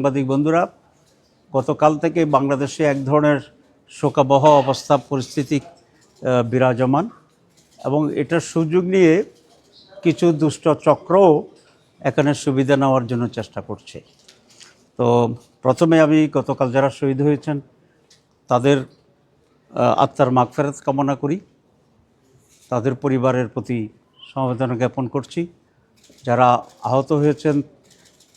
সাংবাদিক বন্ধুরা, গতকাল থেকে বাংলাদেশে এক ধরনের শোকাবহ অবস্থা, পরিস্থিতি বিরাজমান এবং এটার সুযোগ নিয়ে কিছু দুষ্ট চক্রও এখানে সুবিধা নেওয়ার জন্য চেষ্টা করছে। তো প্রথমে আমি গতকাল যারা শহীদ হয়েছেন, তাদের আত্মার মাগফেরত কামনা করি। তাদের পরিবারের প্রতি সমবেদনা জ্ঞাপন করছি। যারা আহত হয়েছেন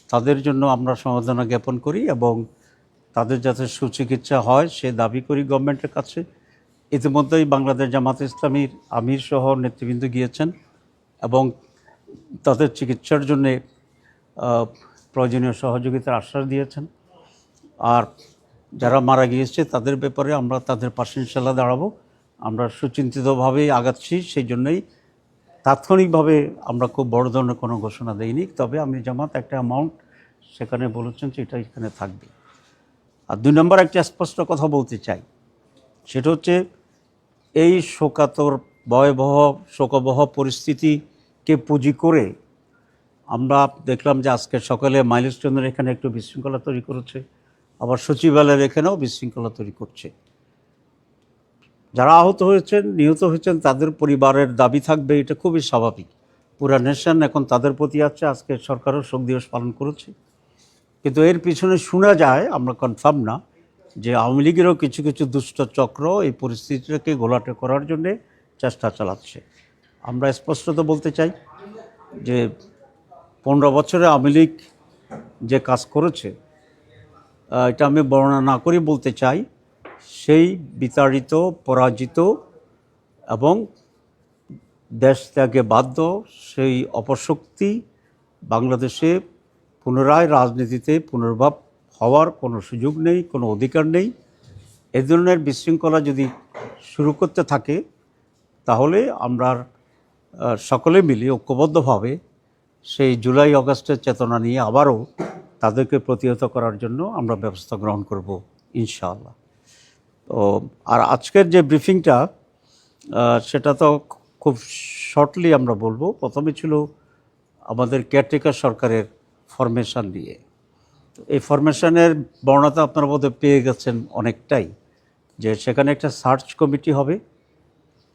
তাদের জন্য আমরা সমবেদনা জ্ঞাপন করি এবং তাদের যাতে সুচিকিৎসা হয়, সে দাবি করি গভর্নমেন্টের কাছে। ইতিমধ্যেই বাংলাদেশ জামাত ইসলামীর আমির সহ নেতৃবৃন্দ গিয়েছেন এবং তাদের চিকিৎসার জন্যে প্রয়োজনীয় সহযোগিতার আশ্বাস দিয়েছেন। আর যারা মারা গিয়েছে, তাদের ব্যাপারে আমরা তাদের পাশে ইনশাল্লাহ দাঁড়াবো। আমরা সুচিন্তিতভাবেই আগাচ্ছি, সেই জন্যই তাৎক্ষণিকভাবে আমরা খুব বড় ধরনের কোনো ঘোষণা দেইনি, তবে আমি জামাত একটা অ্যামাউন্ট সেখানে বলেছেন যে এটা এখানে থাকবে। আর দুই নম্বর একটা স্পষ্ট কথা বলতে চাই, সেটা হচ্ছে এই শোকাতর ভয়াবহ, শোকবহ পরিস্থিতিকে পুঁজি করে আমরা দেখলাম যে আজকে সকালে মাইলস্টোনের এখানে একটু বিশৃঙ্খলা তৈরি করেছে, আবার সচিবালয়ের এখানেও বিশৃঙ্খলা তৈরি করছে। যারা আহত হয়েছেন, নিহত হয়েছেন, তাদের পরিবারের দাবি থাকবে, এটা খুবই স্বাভাবিক। পুরা নেশন এখন তাদের প্রতি আছে, আজকে সরকারও শোক দিবস পালন করেছে। কিন্তু এর পিছনে শোনা যায়, আমরা কনফার্ম না, যে আওয়ামী লীগেরও কিছু কিছু দুষ্ট চক্র এই পরিস্থিতিটাকে গোলাটে করার জন্যে চেষ্টা চালাচ্ছে। আমরা স্পষ্টত বলতে চাই যে পনেরো বছরে আওয়ামী লীগ যে কাজ করেছে এটা আমি বর্ণনা না করে বলতে চাই সেই বিতাড়িত, পরাজিত এবং দেশ ত্যাগে বাধ্য সেই অপশক্তি বাংলাদেশে পুনরায় রাজনীতিতে পুনর্ভাব হওয়ার কোনো সুযোগ নেই, কোনো অধিকার নেই। এ ধরনের বিশৃঙ্খলা যদি শুরু করতে থাকে, তাহলে আমরা সকলে মিলে ঐক্যবদ্ধভাবে সেই জুলাই আগস্টের চেতনা নিয়ে আবারও তাদেরকে প্রতিহত করার জন্য আমরা ব্যবস্থা গ্রহণ করব, ইনশাআল্লাহ। তো, আর আজকের যে ব্রিফিংটা সেটা তো খুব শর্টলি আমরা বলব। প্রথমে ছিল আমাদের কেয়ারটেকার সরকারের ফরমেশন নিয়ে। এই ফরমেশনের বর্ণতা আপনারা বোধহয় পেয়ে গেছেন অনেকটাই, যে সেখানে একটা সার্চ কমিটি হবে।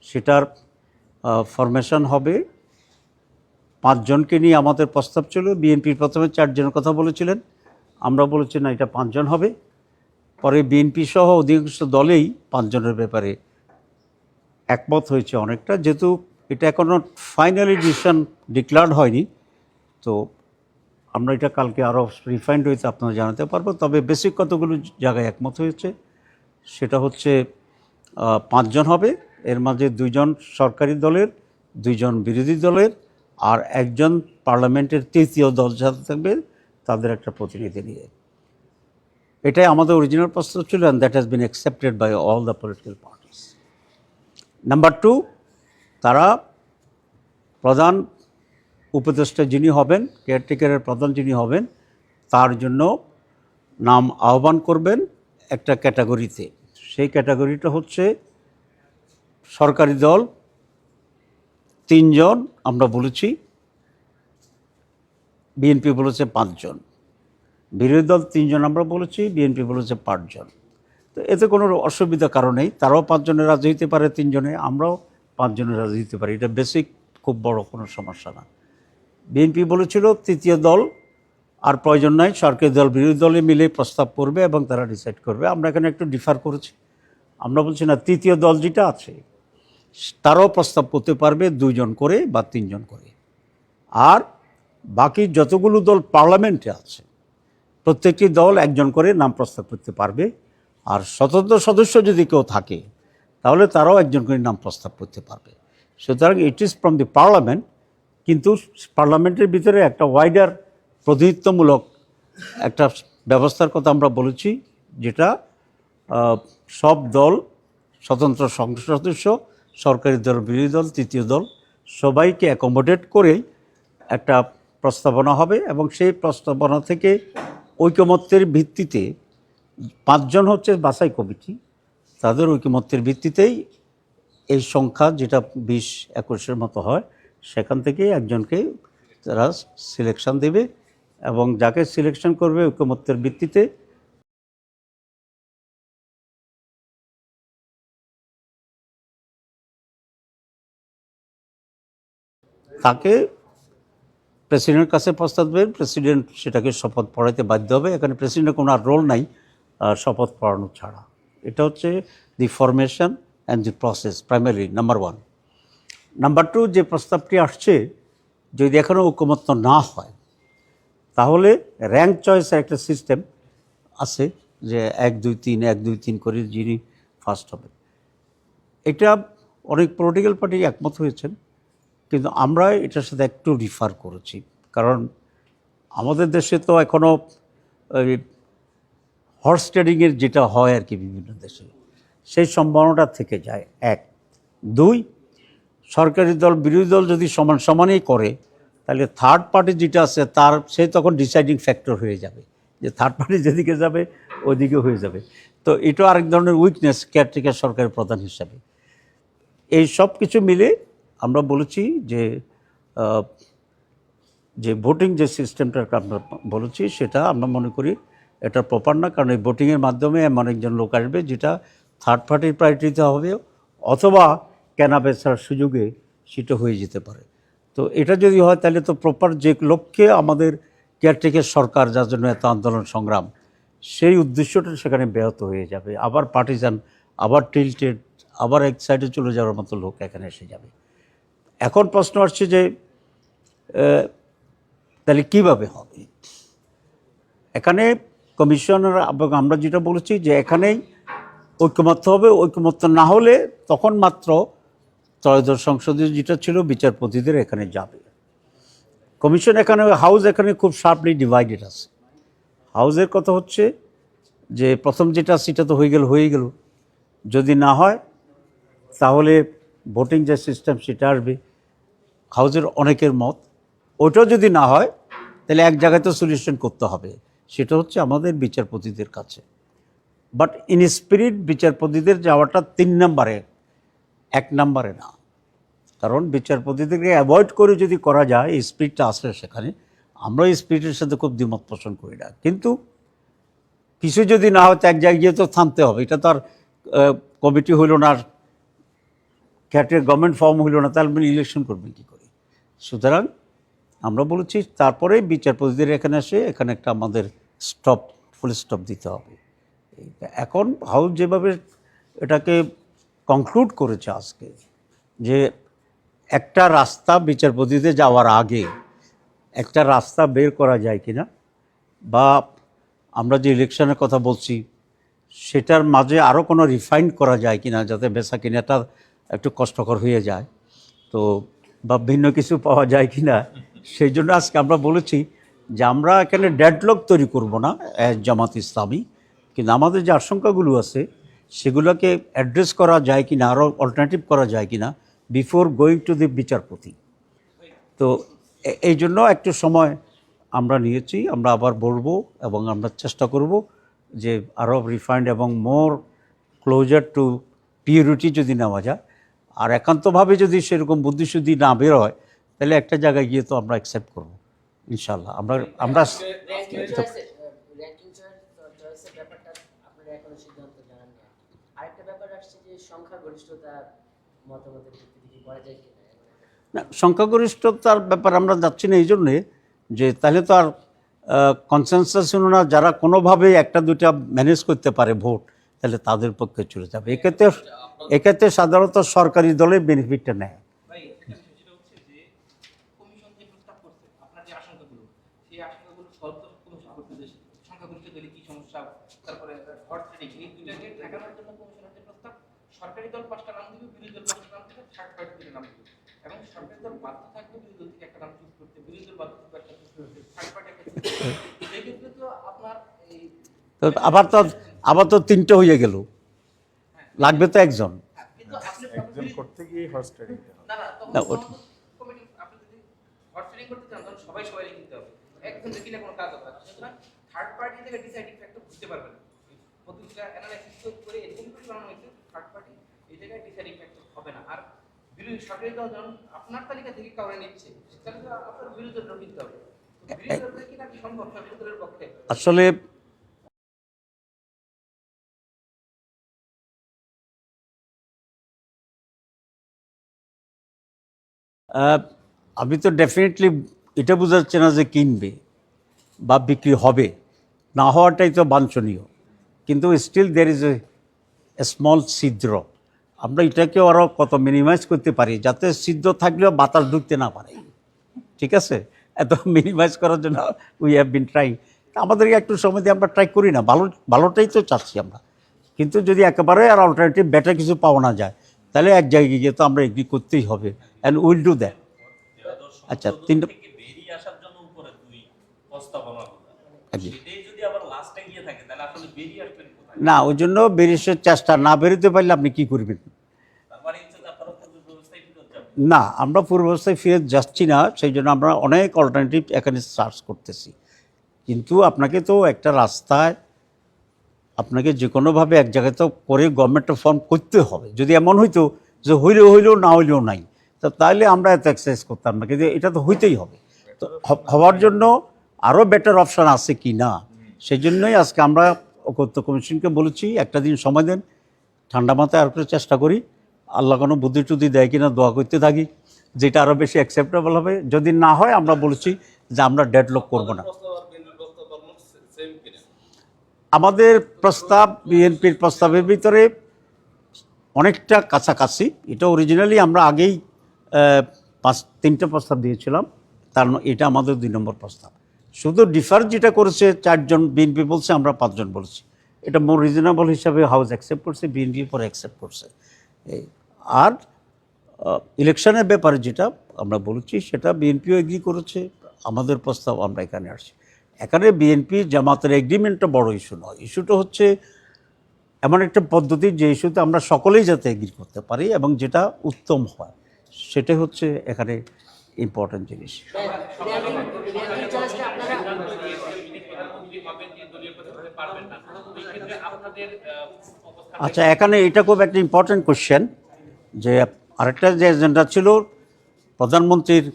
সেটার ফরমেশন হবে। পাঁচজনকে নিয়ে আমাদের প্রস্তাব ছিল। বিএনপির প্রথমে চারজনের কথা বলেছিলেন। আমরা বলেছি, না, এটা পাঁচজন হবে। পরে বিএনপি সহ অধিকাংশ দলেই পাঁচজনের ব্যাপারে একমত হয়েছে অনেকটা। যেহেতু এটা এখনও ফাইনালি ডিসিশন ডিক্লার্ড হয়নি, তো আমরা এটা কালকে আরও রিফাইন্ড হয়েছে আপনারা জানাতে পারব। তবে বেসিক কতগুলো জায়গায় একমত হয়েছে, সেটা হচ্ছে পাঁচজন হবে। এর মাঝে দুইজন সরকারি দলের, দুইজন বিরোধী দলের, আর একজন পার্লামেন্টের তৃতীয় দল যাতে থাকবে, তাদের একটা প্রতিনিধি নিয়ে। এটাই আমাদের অরিজিনাল প্রস্তাব ছিল and that has been accepted by all the political parties number two তারা প্রধান উপদেষ্টা যিনি হবেন কেয়ারটেকারের প্রধান যিনি হবেন, তার জন্য নাম আহ্বান করবেন একটা ক্যাটাগরিতে। সেই ক্যাটাগরিটা হচ্ছে সরকারি দল, তিনজন, আমরা বলেছি, বিএনপি বলেছে পাঁচজন। বিরোধী দল তিনজন, আমরা বলেছি, বিএনপি বলেছে পাঁচজন। তো এতে কোনো অসুবিধা কারণ নেই। তারাও পাঁচজনের রাজি হতে পারে তিনজনে, আমরাও পাঁচজনের রাজি হইতে পারি। এটা বেসিক খুব বড় কোনো সমস্যা না। বিএনপি বলেছিল তৃতীয় দল, আর প্রয়োজন নাই, সরকারি দল, বিরোধী দলে মিলে প্রস্তাব করবে এবং তারা ডিসাইড করবে। আমরা এখানে একটু ডিফার করেছি। আমরা বলছি, না, তৃতীয় দল যেটা আছে, তারাও প্রস্তাব করতে পারবে দুইজন করে বা তিনজন করে। আর বাকি যতগুলো দল পার্লামেন্টে আছে প্রত্যেকটি দল একজন করে নাম প্রস্তাব করতে পারবে। আর স্বতন্ত্র সদস্য যদি কেউ থাকে, তাহলে তারাও একজন করে নাম প্রস্তাব করতে পারবে। সুতরাং it is from the parliament কিন্তু পার্লামেন্টের ভিতরে একটা ওয়াইডার প্রতিনিধিত্বমূলক একটা ব্যবস্থার কথা আমরা বলেছি, যেটা সব দল, স্বতন্ত্র সংসদ সদস্য, সরকারি দল, বিরোধী দল, তৃতীয় দল, সবাইকে অ্যাকোমোডেট করেই একটা প্রস্তাবনা হবে এবং সেই প্রস্তাবনা থেকে ঐকমত্যের ভিত্তিতে পাঁচজন হচ্ছে বাছাই কমিটি, তাদের ঐকমত্যের ভিত্তিতেই এই সংখ্যা যেটা বিশ, একুশের মতো হয়, সেখান থেকে একজনকে তারা সিলেকশন দেবে এবং যাকে সিলেকশন করবে ঐকমত্যের ভিত্তিতে তাকে প্রেসিডেন্টের কাছে প্রস্তাব দেবেন, প্রেসিডেন্ট সেটাকে শপথ পড়াইতে বাধ্য হবে। এখানে প্রেসিডেন্টের কোনো আর রোল নাই শপথ পড়ানো ছাড়া। এটা হচ্ছে the formation and the process primary number one number two যে প্রস্তাবটি আসছে, যদি এখনও ঐকমত্য না হয়, তাহলে র্যাঙ্ক চয়েসের একটা সিস্টেম আছে যে এক, দুই, তিন, এক, দুই, তিন করে যিনি ফার্স্ট হবে এটা অনেক পলিটিক্যাল পার্টি একমত হয়েছেন। কিন্তু আমরা এটার সাথে একটু রিফার করেছি। কারণ আমাদের দেশে তো এখনও হর্স ট্রেডিংয়ের যেটা হয় আর কি বিভিন্ন দেশে, সেই সম্ভাবনাটা থেকে যায়। এক। দুই, সরকারি দল, বিরোধী দল যদি সমান সমানই করে, তাহলে থার্ড পার্টি যেটা আছে তার, সে তখন ডিসাইডিং ফ্যাক্টর হয়ে যাবে। যে থার্ড পার্টি যেদিকে যাবে, ওইদিকে হয়ে যাবে। তো এটা আরেক ধরনের উইকনেস কেয়ারটেকার সরকারের প্রধান হিসাবে। এই সব কিছু মিলে আমরা বলেছি যে যে ভোটিং যে সিস্টেমটা আমরা বলেছি, সেটা আমরা মনে করি এটা প্রপার না। কারণ এই ভোটিংয়ের মাধ্যমে এমন একজন লোক আসবে যেটা থার্ড পার্টির প্রায়োরিটিতে হবে অথবা কেনা বেচার সুযোগে সেটা হয়ে যেতে পারে। তো এটা যদি হয় তাহলে তো প্রপার যে লক্ষ্যে আমাদের কেয়ারটেকের সরকার যার জন্য এত আন্দোলন সংগ্রাম, সেই উদ্দেশ্যটা সেখানে ব্যাহত হয়ে যাবে। আবার পার্টিজান আবার টিল্টেড আবার এক সাইডে চলে যাওয়ার মতো লোক এখানে এসে যাবে। এখন প্রশ্ন আসছে যে তাহলে কীভাবে হবে? এখানে কমিশনার আমরা যেটা বলেছি যে এখানেই ঐক্যমত্য হবে, ঐক্যমত্য না হলে তখন মাত্র ত্রয়োদশ সংসদীয় যেটা ছিল বিচারপতিদের এখানে যাবে। কমিশন এখানে, হাউস এখানে খুব শার্পলি ডিভাইডেড আছে। হাউসের কথা হচ্ছে যে প্রথম যেটা সেটা তো হয়ে গেল হয়ে গেল। যদি না হয়, তাহলে ভোটিং যে সিস্টেম সেটা আসবে। হাউজের অনেকের মত ওটাও যদি না হয়, তাহলে এক জায়গায় তো সলিউশন করতে হবে। সেটা হচ্ছে আমাদের বিচারপতিদের কাছে। বাট ইন স্পিরিট বিচারপতিদের যাওয়াটা তিন নম্বরে, এক নম্বরে না। কারণ বিচারপতিদেরকে অ্যাভয়েড করে যদি করা যায়, এই স্পিরিটটা আসলে সেখানে, আমরা এই স্পিরিটের সাথে খুব দ্বিমত পোষণ করি না। কিন্তু কিছু যদি না হয়, তো এক জায়গায় গিয়ে তো থামতে হবে। এটা তো আর কমিটি হইল না, আর ক্যাটের গভর্নমেন্ট ফর্ম হইল না, তাহলে ইলেকশন করবেন কী করে? সুতরাং আমরা বলেছি তারপরে বিচারপতিদের এখানে এসে এখানে একটা আমাদের স্টপ ফুল স্টপ দিতে হবে। এখন হাউস যেভাবে এটাকে কনক্লুড করেছে আজকে, যে একটা রাস্তা বিচারপতিতে যাওয়ার আগে একটা রাস্তা বের করা যায় কি না বা আমরা যে ইলেকশনের কথা বলছি, সেটার মাঝে আরও কোনো রিফাইন করা যায় কি না যাতে বেচা কিনাটা একটু কষ্টকর হয়ে যায়। তো বা ভিন্ন কিছু পাওয়া যায় কি না সেই জন্য আজকে আমরা বলেছি যে আমরা এখানে ডেডলক তৈরি করব না অ্যাজ জামাত ইসলামী, কিন্তু আমাদের যে আশঙ্কাগুলো আছে, সেগুলোকে অ্যাড্রেস করা যায় কি না আরও অল্টারনেটিভ করা যায় কি না বিফোর গোয়িং টু দি বিচারপতি। তো এই জন্য একটু সময় আমরা নিয়েছি, আমরা আবার বলব এবং আমরা চেষ্টা করব যে আরও রিফাইন্ড এবং মোর ক্লোজার টু পিউরিটি যদি নেওয়া যায়। আর একান্তভাবে যদি সেরকম বুদ্ধিশুদ্ধি না বের হয় তাহলে একটা জায়গায় গিয়ে তো আমরা অ্যাকসেপ্ট করব ইনশাল্লাহ আমরা আমরা কিনা? না সংখ্যাগরিষ্ঠতার ব্যাপার আমরা যাচ্ছি না এই জন্যে যে তাহলে তো আর কনসেনসাস না যারা কোনোভাবে একটা দুটা ম্যানেজ করতে পারে ভোট তাহলে তাদের পক্ষে চলে যাবে। এক্ষেত্রে এক্ষেত্রে সাধারণত সরকারি দলে বেনিফিটটা নেয়। আপনার যে আশঙ্কাগুলো সেই আশঙ্কাগুলো সলভ কমিশন করতে যে সংখ্যাগরিষ্ঠ দলে কি সমস্যা? তারপরে হট ট্রেডিং এই দুইটাকে ঠেকানোর জন্য কমিশনের যে প্রস্তাব সরকারি দল পাঁচটা নাম দিবে বিরোধী দল পাঁচটা নাম দিবে থার্ড পার্টি দুটো নাম দিবে। এবং সরকারি দল বাধ্য থাকবে বিরোধী দল থেকে একটা নাম চুজ করতে বিরোধী দল বাধ্য থাকবে একটা চুজ করতে। থার্ড পার্টি একটা চুজ করতে। এই ক্ষেত্রে তো আপনার এই আবার তো আবার তো তিনটে হয়ে গেল। লাগবে তো একজন। না ওটা- থার্ড পার্টি থেকে ডিসাইডিং ফ্যাক্টর বুঝতে পারবেন। প্রতিটা অ্যানালাইসিস করে এরকম করে বানানো হয়েছে থার্ড পার্টি এই জায়গায় ডিসাইডিং ফ্যাক্টর হবে না। আর বিরোধী সরকারি দল যখন আপনার তালিকা থেকে কাউরে নিচ্ছে তাহলে তো আপনার বিরোধী দল কিনতে হবে। আসলে আমি তো ডেফিনেটলি এটা বোঝাচ্ছে না যে কিনবে বা বিক্রি হবে। না হওয়াটাই তো বাঞ্ছনীয়। কিন্তু still there is a small ছিদ্র। আমরা এটাকে আরও কত মিনিমাইজ করতে পারি, যাতে ছিদ্র থাকলেও বাতাস ঢুকতে না পারে। ঠিক আছে? এত মিনিমাইজ করার জন্য উই হ্যাভ বিন ট্রাইং আমাদেরকে একটু সময় দিয়ে আমরা ট্রাই করি না। ভালো, ভালোটাই তো চাচ্ছি আমরা। কিন্তু যদি একেবারে আর অল্টারনেটিভ বেটার কিছু পাওয়া না যায়, তাহলে এক জায়গায় গিয়ে তো আমরা এগ্রি করতেই হবে। অ্যান্ড উইল ডু দ্যাট আচ্ছা তিনটা বেরিয়ে বেরিয়ে কোথায়? না ওই জন্য বেরিসের চেষ্টা না বেরোতে পারলে আপনি কি করবেন? মানে না আমরা পূর্বাবস্থায় ফিরে যাচ্ছি না সেই জন্য আমরা অনেক অল্টারনেটিভ এখানে সার্চ করতেছি। কিন্তু আপনাকে তো একটা রাস্তায় আপনাকে যে কোনোভাবে এক জায়গায় তো করে গভর্নমেন্টটা ফর্ম করতে হবে। যদি এমন হইতো যে হইলেও হইলেও না হইলেও নাই। তাহলে আমরা এত এক্সারসাইজ করতাম না, কিন্তু এটা তো হইতেই হবে। তো হওয়ার জন্য আরও বেটার অপশান আছে কি না সেই জন্যই আজকে আমরা ঐক্যত্য কমিশনকে বলেছি, একটা দিন সময় দেন, ঠান্ডা মাথায় আর চেষ্টা করি, আল্লাহ কোনো বুদ্ধি টুদ্ধি দেয় কিনা, দোয়া করতে থাকি, যেটা আরও বেশি অ্যাকসেপ্টেবল হবে। যদি না হয়, আমরা বলেছি যে আমরা ডেডলক করব না। আমাদের প্রস্তাব বিএনপির প্রস্তাবের ভিতরে অনেকটা কাছাকাছি, এটা অরিজিনালি আমরা আগেই পাঁচ তিনটে প্রস্তাব দিয়েছিলাম। তার এটা আমাদের দুই নম্বর প্রস্তাব। শুধু ডিফার যেটা করেছে, চারজন বিএনপি বলছে, আমরা পাঁচজন বলছি। এটা মোর রিজনেবল হিসাবে হাউস অ্যাকসেপ্ট করছে বিএনপি পরে অ্যাকসেপ্ট করছে। আর ইলেকশনের ব্যাপারে যেটা আমরা বলেছি, সেটা বিএনপিও এগ্রি করেছে, আমাদের প্রস্তাব আমরা এখানে আসছি। এখানে বিএনপি জামাতের এগ্রিমেন্টটা বড় ইস্যু নয়। ইস্যুটা হচ্ছে এমন একটা পদ্ধতি যে ইস্যুতে আমরা সকলেই যাতে এগ্রি করতে পারি এবং যেটা উত্তম হয়। সেটাই হচ্ছে এখানে ইম্পর্টেন্ট জিনিস। আচ্ছা এখানে এটা খুব একটা ইম্পর্টেন্ট কোশ্চেন যে আরেকটা যে এজেন্ডা ছিল, প্রধানমন্ত্রীর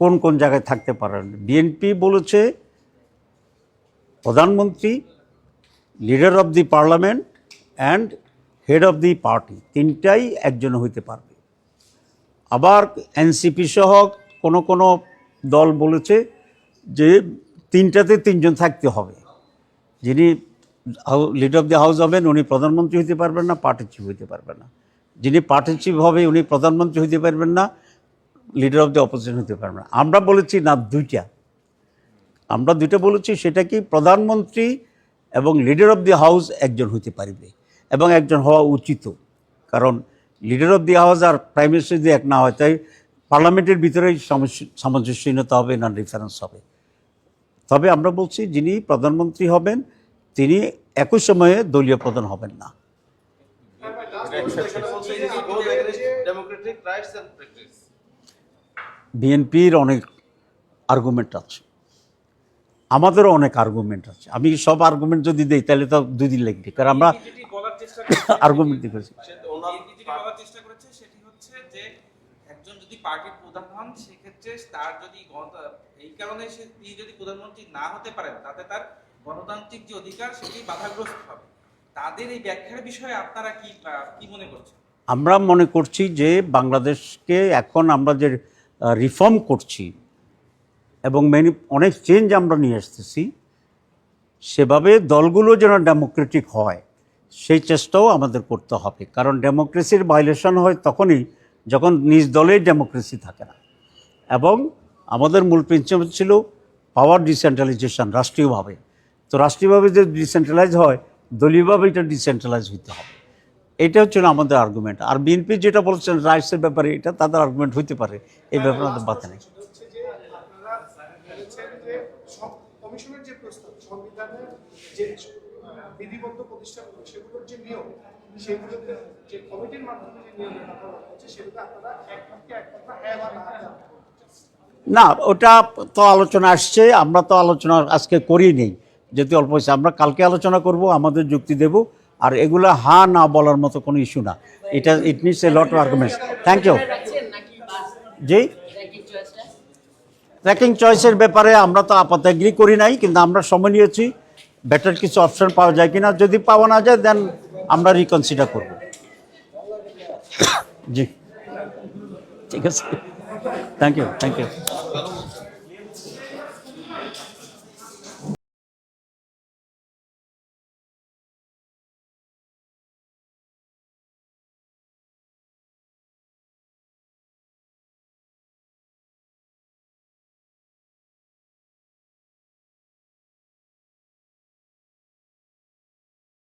কোন কোন জায়গায় থাকতে পারেন? বিএনপি বলেছে প্রধানমন্ত্রী leader of the parliament and head of the party তিনটাই একজন হইতে পারবে। আবার এনসিপি সহ কোনো কোনো দল বলেছে যে তিনটাতে তিনজন থাকতে হবে। যিনি লিডার অফ দি হাউস হবেন, উনি প্রধানমন্ত্রী হতে পারবেন না পার্টি চিফ হতে পারবেন না। যিনি পার্টি চিফ হবে, উনি প্রধানমন্ত্রী হতে পারবেন না লিডার অফ দি অপোজিশন হতে পারবেন না। আমরা বলেছি, না, দুইটা। আমরা দুইটা বলেছি, সেটা কি প্রধানমন্ত্রী এবং লিডার অফ দি হাউস একজন হতে পারবে এবং একজন হওয়া উচিত। কারণ লিডার অফ দি হাউস আর প্রাইম মিনিস্টার যদি এক না হয় তাই পার্লামেন্টের ভিতরেই সামঞ্জস্য- সামঞ্জস্যহীনতা হবে না ডিফারেন্স হবে। তবে আমরা বলছি যিনি প্রধানমন্ত্রী হবেন তিনি একই সময়ে দলীয় প্রধান হবেন না. বিএনপির অনেক আর্গুমেন্ট আছে। আমাদেরও অনেক আর্গুমেন্ট আছে। আমি সব আর্গুমেন্ট যদি দিই তাহলে তো দুই দিন লাগবে। কারণ আমরা আর্গুমেন্ট দিতেছি চেষ্টা করেছে সেটি হচ্ছে যে একজন যদি পার্টির প্রধান হন, সেক্ষেত্রে তার যদি এই কারণে সে তিনি যদি প্রধানমন্ত্রী না হতে পারেন, তাতে তার গণতান্ত্রিক যে অধিকার সেটি বাধাগ্রস্ত হবে। তাদের এই ব্যাখ্যার বিষয়ে আপনারা কি কি মনে করছেন? আমরা মনে করছি যে বাংলাদেশকে এখন আমরা যে রিফর্ম করছি এবং মেনি অনেক চেঞ্জ আমরা নিয়ে আসতেছি, সেভাবে দলগুলো যেন ডেমোক্রেটিক হয়। সেই চেষ্টাও আমাদের করতে হবে। কারণ ডেমোক্রেসির ভায়োলেশন হয় তখনই যখন নিজ দলেই ডেমোক্রেসি থাকে না। এবং আমাদের মূল প্রিন্সিপাল ছিল পাওয়ার ডিসেন্ট্রালাইজেশন রাষ্ট্রীয়ভাবে। তো রাষ্ট্রীয়ভাবে যে ডিসেন্ট্রালাইজ হয়, দলীয়ভাবে এটা ডিসেন্ট্রালাইজ হইতে হবে। এটা হচ্ছে আমাদের আর্গুমেন্ট আর বিএনপি যেটা বলছেন রাইটসের ব্যাপারে, এটা তাদের আর্গুমেন্ট হইতে পারে। এই ব্যাপারে আমাদের বাধা নেই সেটা হচ্ছে যে আপনারা বলেছেন যে সব- কমিশনের যে প্রস্তাব সংবিধানের যে আহ, বিধিবদ্ধ প্রতিষ্ঠানগুলো সেগুলোর যে নিয়ম সেগুলোতে যে কমিটির মাধ্যমে যে হচ্ছে আপনারা একমাত্র একমাত্র হ্যাঁ বা না না, ওটা তো আলোচনা আসছে, আমরা তো আলোচনা আজকে করি নেই যেহেতু অল্প হয়েছে, আমরা কালকে আলোচনা করব, আমাদের যুক্তি দেব, আর এগুলো হা না বলার মতো কোনো ইস্যু না। এটা it means a lot arguments thank you ji? Tracking চয়েসের ব্যাপারে আমরা তো আপাতত এগ্রি করি নাই, কিন্তু আমরা সময় নিয়েছি। বেটার কিছু অপশন পাওয়া যায় কিনা, যদি পাওয়া না যায় দেন আমরা রিকনসিডার করব। জি। ঠিক আছে। Thank you thank you